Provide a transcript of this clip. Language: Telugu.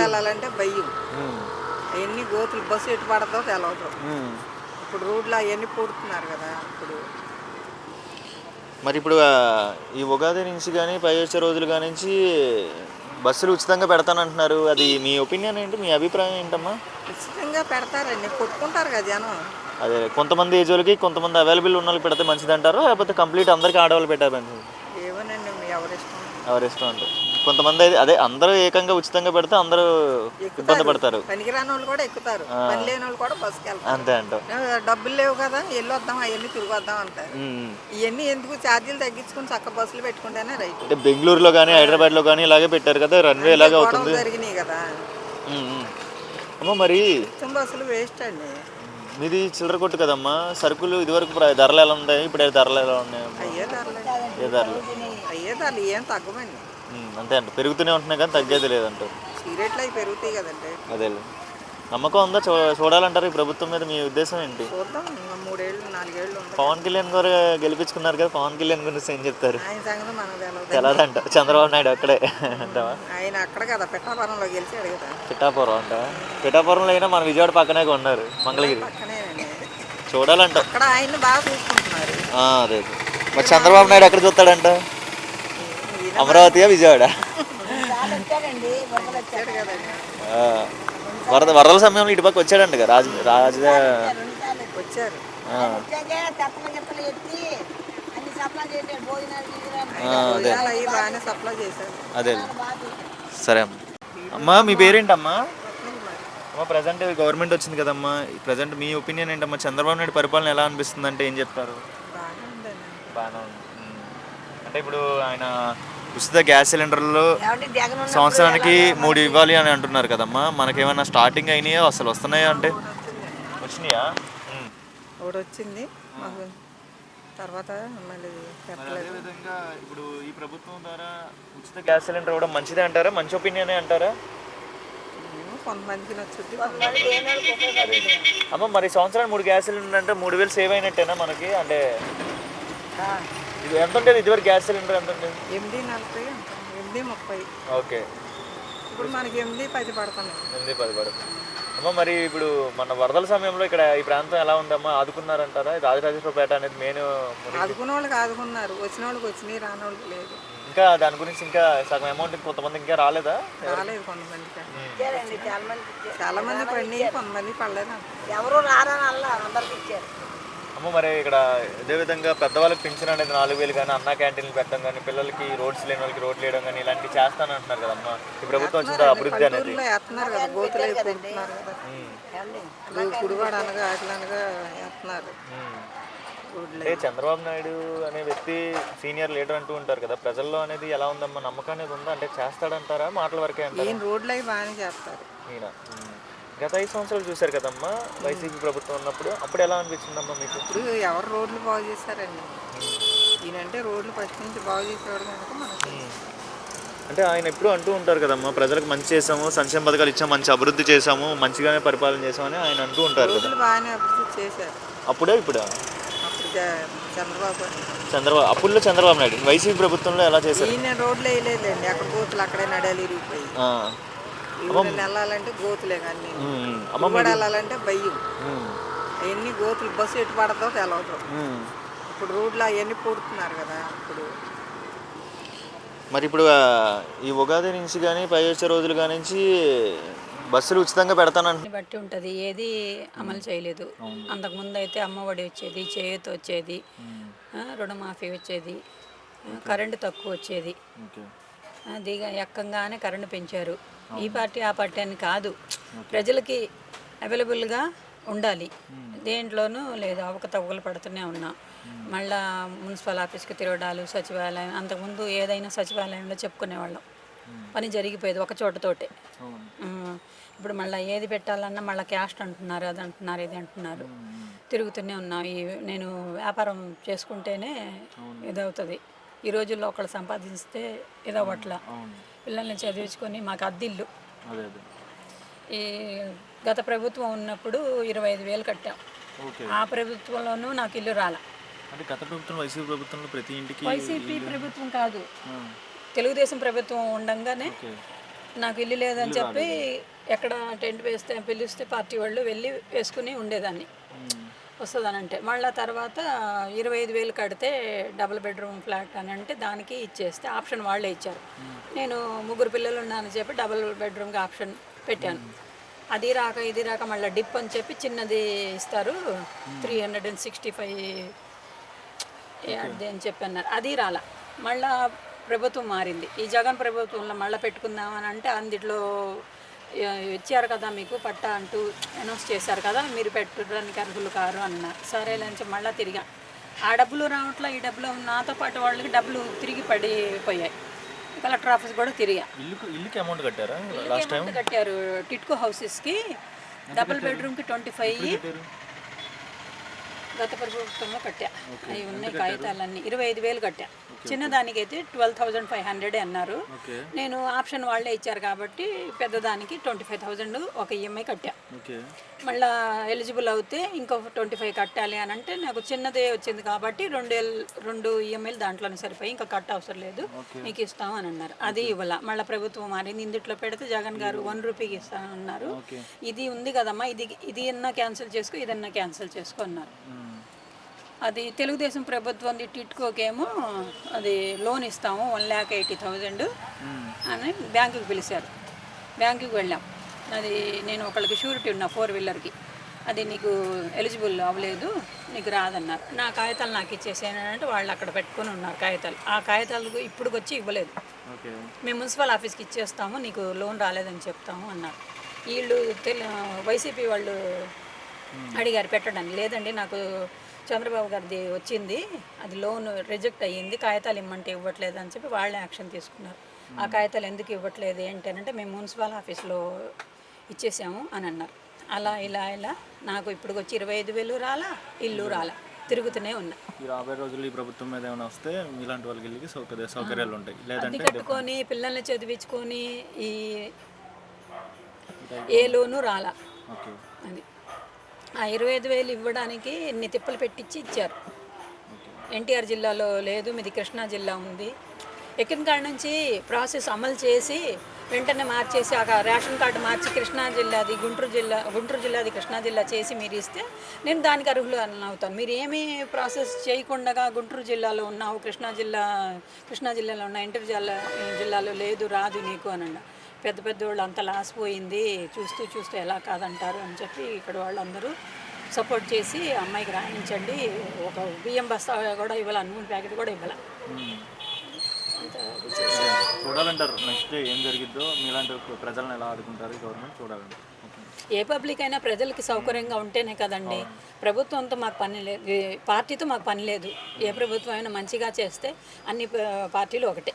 వెళ్ళాలంటే భయం. అవన్నీ గోతులు బస్సు ఎటు పడదో తెలవదు. ఇప్పుడు రోడ్లు అవన్నీ పూడుతున్నారు కదా ఇప్పుడు. మరి ఇప్పుడు ఈ ఉగాది నుంచి కానీ పై వచ్చే రోజులు కానీ నుంచి బస్సులు ఉచితంగా పెడతానంటున్నారు. అది మీ ఒపీనియన్ ఏంటి? మీ అభిప్రాయం ఏంటమ్మా? ఉచితంగా పెడతారండి. కొట్టుకుంటారు కదా జనం. అదే కొంతమంది ఏజ్ వాళ్ళకి కొంతమంది అవైలబుల్ ఉన్న వాళ్ళకి పెడితే మంచిది అంటారు లేకపోతే కంప్లీట్ అందరికీ ఆడవాళ్ళు పెట్టారు మంచిది ఏమోనండి మీ ఎవరిష్టం? ఎవరి ఇష్టం అంటే కొంతమంది అయితే అదే అందరూ ఏకంగా ఉచితంగా పెడితే అందరూ ఇబ్బంది పడతారు. పనికిరాని వాళ్ళు కూడా ఎక్కుతారు. పని లేని వాళ్ళు కూడా బస్సుకి వెళ్తారు అంతే అంటావు ఆ, డబ్బులు లేవు కదా వెళ్ళొద్దాం అవన్నీ తిరిగి వద్దాం అంటారు. ఇవన్నీ ఎందుకు ఛార్జీలు తగ్గించుకుని చక్క బస్సులు పెట్టుకుంటేనే రైట్ అంటే బెంగళూరులో కానీ హైదరాబాద్లో కానీ ఇలాగే పెట్టారు కదా రన్వే ఇలాగే అవుతుంది. జరిగినాయి కదా. అమ్మ మరి బస్సులు వేస్ట్ అండి. మీది చిల్లర కొట్టు కదమ్మా. సరుకులు ఇదివరకు ధరలు ఎలా ఉన్నాయి? ఇప్పుడు ధరలు ఎలా ఉన్నాయి? అయ్యే ధరలు. అయ్యే ధరలు ఏం తగ్గమండి అంతే అంట. పెరుగుతూనే ఉంటున్నాయి కానీ తగ్గేది లేదంటారు సిగరెట్లు అవి పెరుగుతాయి కదండి. అదే నమ్మకం ఉందా? చూ చూడాలంటారు ఈ ప్రభుత్వం మీద మీ ఉద్దేశం ఏంటి? చూద్దాం. ఇంకా మూడేళ్ళు నాలుగేళ్ళు ఉంది పవన్ కళ్యాణ్ గారు గెలిపించుకున్నారు కదా పవన్ కళ్యాణ్ గురించి ఏం చెప్తారు? ఆయన సంగతి మనకు తెలియదు తెలదంట. చంద్రబాబు నాయుడు అక్కడే. అంటావా? ఆయన అక్కడ కదా పిఠాపురంలో గెలిచాడు కదా పిఠాపురం అంట. పిఠాపురంలో అయినా మన విజయవాడ పక్కనే ఉన్నారు మంగళగిరి. పక్కనేనండి చూడాలంట. అక్కడ ఆయన్ని బాగా చూసుకుంటున్నారు. ఆ, అదే అదే. మరి చంద్రబాబు నాయుడు ఎక్కడ చూస్తాడంట? అమరావతియా విజయవాడ? వచ్చాడు కదండి ఆ. వరద వరదల సమయంలో ఇటు పక్క వచ్చాడంట కదా రాజు రాజుదా వచ్చారు. ఆ. ఆ, అదే. అదే. సరే అమ్మ. అమ్మా మీ పేరేంటమ్మా? అమ్మ ప్రజెంట్ గవర్నమెంట్ వచ్చింది కదమ్మా. ప్రజెంట్ మీ ఒపీనియన్ ఏంటమ్మా? చంద్రబాబు నాయుడు పరిపాలన ఎలా అనిపిస్తుంది అంటే ఏం చెప్తారు? బాగానే ఉంది. అంటే ఇప్పుడు ఆయన ఉచిత గ్యాస్ సిలిండర్లు సంవత్సరానికి మూడు ఇవ్వాలి అని అంటున్నారు కదమ్మా. మనకేమైనా స్టార్టింగ్ అయినాయో? అసలు వస్తున్నాయా అంటే? వచ్చినాయా. ఒకటి వచ్చింది మాకు తర్వాత మళ్ళీ పెట్టలేదు అదేవిధంగా ఇప్పుడు ఈ ప్రభుత్వం ద్వారా ఉచిత గ్యాస్ సిలిండర్ కూడా మంచిదే అంటారా? మంచి ఒపీనియనే అంటారా? కొంతమందికి నచ్చుద్ది అమ్మ మరి సంవత్సరానికి మూడు గ్యాస్ సిలిండర్ అంటే మూడు వేలు సేవ్ అయినట్టేనా మనకి? అంటే ఇది ఎంత ఉండేది ఇదివరకు గ్యాస్ సిలిండర్ ఎంత ఉండేది ఎనిమిది నలభై ఎనిమిది ముప్పై. ఓకే. ఇప్పుడు మనకి ఎనిమిది పది పడుతున్నాయి ఎనిమిది పది పడుతుంది అమ్మ మరి ఇప్పుడు మన వరదల సమయంలో ఇక్కడ ఈ ప్రాంతం ఎలా ఉందమ్మా? ఆదుకున్నారంటారా? ఈ రాజరాజేశ్వరపేట అనేది మెయిన్ ఆదుకున్న వాళ్ళకి ఆదుకున్నారు. వచ్చిన వాళ్ళకి వచ్చినాయి రాని వాళ్ళకి లేదు. ఇంకా దాని గురించి ఇంకా సగం అమౌంట్ కొంతమంది ఇంకా రాలేదా? రాలేదు కొంతమందికి. చాలా మంది పడినాయి కొంతమంది పడలేదు. ఎవరు రారని అల్లా అందరికి ఇచ్చారు. అమ్మ మరి ఇక్కడ ఇదే విధంగా పెద్దవాళ్ళకి పెన్షన్ అనేది నాలుగు వేలు కానీ అన్న క్యాంటీన్లు పెట్టడం కానీ పిల్లలకి రోడ్స్ లేని వాళ్ళకి రోడ్లు వేయడం కానీ ఇలాంటివి చేస్తానంటున్నారు కదమ్మా ఈ ప్రభుత్వం వచ్చిన అభివృద్ధి అనేది? పల్లెటూరులో వేస్తున్నారు కదా గోతులు అయిపోతున్నారు కదా. ఉమ్, ఏమండి ఇప్పుడు గుడివాడ అనగా అట్లా అనగా వేస్తున్నారు. ఉమ్. రోడ్లు అంటే చంద్రబాబు నాయుడు అనే వ్యక్తి సీనియర్ లీడర్ అంటూ ఉంటారు కదా ప్రజల్లో అనేది ఎలా ఉందమ్మా? నమ్మకం అనేది ఉందా? అంటే చేస్తాడంటారా? మాటల వరకే అంటారా? రోడ్లు అవి బాగానే చేస్తారు. గత ఐదు సంవత్సరాలు చూశారు కదమ్మా? వైసీపీ ప్రభుత్వం ఉన్నప్పుడు. అప్పుడు ఎలా అనిపించిందమ్మా మీకు? ఇప్పుడు ఎవరు రోడ్లు బాగు చేశారండి? ఈయనంటే రోడ్లు ఫస్ట్ నుంచి బాగు చేసేవాడు కనుక మనకి. అంటే ఆయన ఎప్పుడు అంటూ ఉంటారు కదమ్మా ప్రజలకు మంచి చేసాము సంక్షేమ పథకాలు ఇచ్చాము మంచి అభివృద్ధి చేసాము మంచిగానే పరిపాలన చేసామని ఆయన అంటూ ఉంటారు కదా. రోడ్లు బాగానే అభివృద్ధి చేశారు. అప్పుడే ఇప్పుడు? అప్పుడు జ- చంద్రబాబు చంద్రబాబు అప్పుడులో చంద్రబాబు నాయుడు. వైసీపీ ప్రభుత్వంలో ఎలా చేశారు? ఈయన రోడ్లు వేయలేదండి అక్కడ గోతులు అక్కడే నడాలి ఇరిగిపోయి ఆ. వెళ్ళాలంటే గోతులే కానీ వెళ్ళాలంటే భయం. అవన్నీ గోతులు బస్సు ఎటు పడదో తెలవదు. ఇప్పుడు రోడ్లు అవన్నీ పూడుతున్నారు కదా ఇప్పుడు. మరి ఇప్పుడు ఈ ఉగాది నుంచి కానీ పై వచ్చే రోజులు కానీ నుంచి బస్సులు ఉచితంగా పెడతానంట. దాన్ని బట్టి ఉంటుంది. ఏది అమలు చేయలేదు. అంతకుముందు అయితే అమ్మఒడి వచ్చేది చేయూత వచ్చేది ఆ, రుణమాఫీ వచ్చేది కరెంటు తక్కువ వచ్చేది. అది ఎక్కంగానే కరెంటు పెంచారు. ఈ పార్టీ ఆ పార్టీ అని కాదు. ప్రజలకి అవైలబుల్గా ఉండాలి. దేంట్లోనూ లేదు. అవకతవకలు పడుతూనే ఉన్నా. మళ్ళా మున్సిపల్ ఆఫీస్కి తిరగడాలు సచివాలయం అంతకుముందు ఏదైనా సచివాలయంలో చెప్పుకునేవాళ్ళం. పని జరిగిపోయేది ఒక చోటతోటే. ఇప్పుడు మళ్ళీ ఏది పెట్టాలన్నా మళ్ళీ క్యాస్ట్ అంటున్నారు అది అంటున్నారు ఇది అంటున్నారు. తిరుగుతూనే ఉన్నాం. ఈ నేను వ్యాపారం చేసుకుంటేనే ఇదవుతుంది. ఈ రోజుల్లో ఒకళ్ళు సంపాదిస్తే ఇదవ్వట్ల. పిల్లల్ని చదివించుకొని మాకు అద్దిల్లు. అదే అదే. ఈ గత ప్రభుత్వం ఉన్నప్పుడు ఇరవై ఐదు వేలు కట్టాం. ఆ ప్రభుత్వంలోనూ నాకు ఇల్లు రాల. అంటే గత ప్రభుత్వం వైసీపీ ప్రభుత్వంలో ప్రతి ఇంటికి వైసీపీ ప్రభుత్వం కాదు. తెలుగుదేశం ప్రభుత్వం ఉండంగానే నాకు ఇల్లు లేదని చెప్పి ఎక్కడ టెంట్ వేస్తే పిలిస్తే పార్టీ వాళ్ళు వెళ్ళి వేసుకుని ఉండేదాన్ని. వస్తుందనంటే. మళ్ళీ తర్వాత ఇరవై ఐదు వేలు కడితే డబుల్ బెడ్రూమ్ ఫ్లాట్ అని అంటే దానికి ఇచ్చేస్తే ఆప్షన్ వాళ్ళే ఇచ్చారు. నేను ముగ్గురు పిల్లలు ఉన్నానని చెప్పి డబుల్ బెడ్రూమ్కి ఆప్షన్ పెట్టాను. అది రాక ఇది రాక మళ్ళీ డిప్ అని చెప్పి చిన్నది ఇస్తారు. Three hundred and sixty five అది అని చెప్పి అన్నారు. అది రాలా. మళ్ళా ప్రభుత్వం మారింది. ఈ జగన్ ప్రభుత్వంలో మళ్ళీ పెట్టుకుందామని అంటే అందులో ఇచ్చారు కదా మీకు పట్టా అంటూ అనౌన్స్ చేశారు కదా మీరు పెట్టడానికి అర్హులు కారు అన్నారు సరే అని మళ్ళీ తిరిగా. ఆ డబ్బులు రావట్లే ఈ డబ్బులు నాతో పాటు వాళ్ళకి డబ్బులు తిరిగి పడిపోయాయి. కలెక్టర్ ఆఫీస్ కూడా తిరిగా. ఇల్లుకు ఇల్లుకి అమౌంట్ కట్టారా? లాస్ట్ టైం అమౌంట్ కట్టారు. టిట్కో హౌసెస్కి డబుల్ బెడ్రూమ్కి ట్వంటీ ఫైవ్. గత ప్రభుత్వంలో కట్టా. అవి ఉన్నాయి కాగితాలన్నీ. ఇరవై ఐదు వేలు కట్టా. చిన్నదానికైతే ట్వెల్వ్ థౌజండ్ ఫైవ్ హండ్రెడ్ అన్నారు. నేను ఆప్షన్ వాళ్ళే ఇచ్చారు కాబట్టి పెద్దదానికి ట్వంటీ ఫైవ్ థౌజండ్ ఒక ఈఎంఐ కట్టా. మళ్ళా ఎలిజిబుల్ అవుతే ఇంకో ట్వంటీ ఫైవ్ కట్టాలి అని అంటే నాకు చిన్నదే వచ్చింది కాబట్టి రెండు రెండు ఈఎంఐలు దాంట్లోనే సరిపోయి ఇంకా కట్ అవసరం లేదు. మీకు ఇస్తాం అని అన్నారు. అది ఇవ్వాల. మళ్ళీ ప్రభుత్వం మారింది. ఇందుట్లో పెడితే జగన్ గారు వన్ రూపీకి ఇస్తానన్నారు. ఇది ఉంది కదమ్మా. ఇది ఇది అన్నా క్యాన్సిల్ చేసుకో ఇదన్నా క్యాన్సిల్ చేసుకో అన్నారు. అది తెలుగుదేశం ప్రభుత్వం టిట్కోకేమో అది లోన్ ఇస్తాము వన్ ల్యాక్ ఎయిటీ థౌజండ్ అని బ్యాంకుకి పిలిచారు. బ్యాంకుకి వెళ్ళాం. అది నేను ఒకళ్ళకి షూరిటీ ఉన్నా ఫోర్ వీలర్కి అది నీకు ఎలిజిబుల్ అవ్వలేదు నీకు రాదన్నారు. నా కాగితాలు నాకు ఇచ్చేసానంటే వాళ్ళు అక్కడ పెట్టుకొని ఉన్నారు కాగితాలు. ఆ కాగితాలు ఇప్పుడు వచ్చి ఇవ్వలేదు. ఓకే. మేము మున్సిపల్ ఆఫీస్కి ఇచ్చేస్తాము నీకు లోన్ రాలేదని చెప్తాము అన్నారు. వీళ్ళు తెలు వైసీపీ వాళ్ళు అడిగారు పెట్టడానికి లేదండి నాకు చంద్రబాబు గారిది వచ్చింది. అది లోన్ రిజెక్ట్ అయ్యింది. కాగితాలు ఇమ్మంటే ఇవ్వట్లేదు అని చెప్పి వాళ్ళే యాక్షన్ తీసుకున్నారు. ఆ కాగితాలు ఎందుకు ఇవ్వట్లేదు ఏంటి అని అంటే మేము మున్సిపల్ ఆఫీస్లో ఇచ్చేసాము అని అన్నారు. అలా ఇలా ఇలా. నాకు ఇప్పుడు వచ్చి ఇరవై ఐదు వేలు రాలా ఇల్లు రాలా. తిరుగుతూనే ఉన్నా. ఈ రాబోయే రోజుల్లో ఈ ప్రభుత్వం మీద ఏమైనా వస్తే మీలాంటి వాళ్ళకి వెళ్ళి సౌకర్య సౌకర్యాలు ఉంటాయి. లేదంటే కట్టుకొని పిల్లల్ని చదివించుకొని ఈ ఏ లోను రాలా. ఓకే. అది. ఆ ఇరవై ఐదు వేలు ఇవ్వడానికి ఇన్ని తిప్పలు పెట్టించి ఇచ్చారు. ఎన్టీఆర్ జిల్లాలో లేదు మీది కృష్ణా జిల్లా ఉంది. ఎక్కిన కాడ నుంచి ప్రాసెస్ అమలు చేసి వెంటనే మార్చేసి ఆ రేషన్ కార్డు మార్చి కృష్ణా జిల్లాది గుంటూరు జిల్లా గుంటూరు జిల్లాది కృష్ణా జిల్లా చేసి మీరు ఇస్తే నేను దానికి అర్హులు అవుతాను. మీరు ఏమీ ప్రాసెస్ చేయకుండా గుంటూరు జిల్లాలో ఉన్నావు కృష్ణా జిల్లా కృష్ణా జిల్లాలో ఉన్న ఎన్టీఆర్ జిల్లా జిల్లాలో లేదు రాదు నీకు అని పెద్ద పెద్ద వాళ్ళు అంత లాస్ పోయింది చూస్తూ చూస్తూ ఎలా కాదంటారు అని చెప్పి ఇక్కడ వాళ్ళందరూ సపోర్ట్ చేసి అమ్మాయికి రాయించండి ఒక బియ్యం బస్తా కూడా ఇవ్వాల నూనె ప్యాకెట్ కూడా ఇవ్వాల. చూడాలంటారు. నెక్స్ట్ ఏం జరిగిద్దో మీలాంటి ప్రజలను ఎలా ఆడుకుంటారు గవర్నమెంట్ ఓకే. ఏ పబ్లిక్ అయినా ప్రజలకి సౌకర్యంగా ఉంటేనే కదండి. ప్రభుత్వంతో మాకు పని లేదు పార్టీతో మాకు పని లేదు. ఏ ప్రభుత్వం అయినా మంచిగా చేస్తే అన్ని పార్టీలు ఒకటే.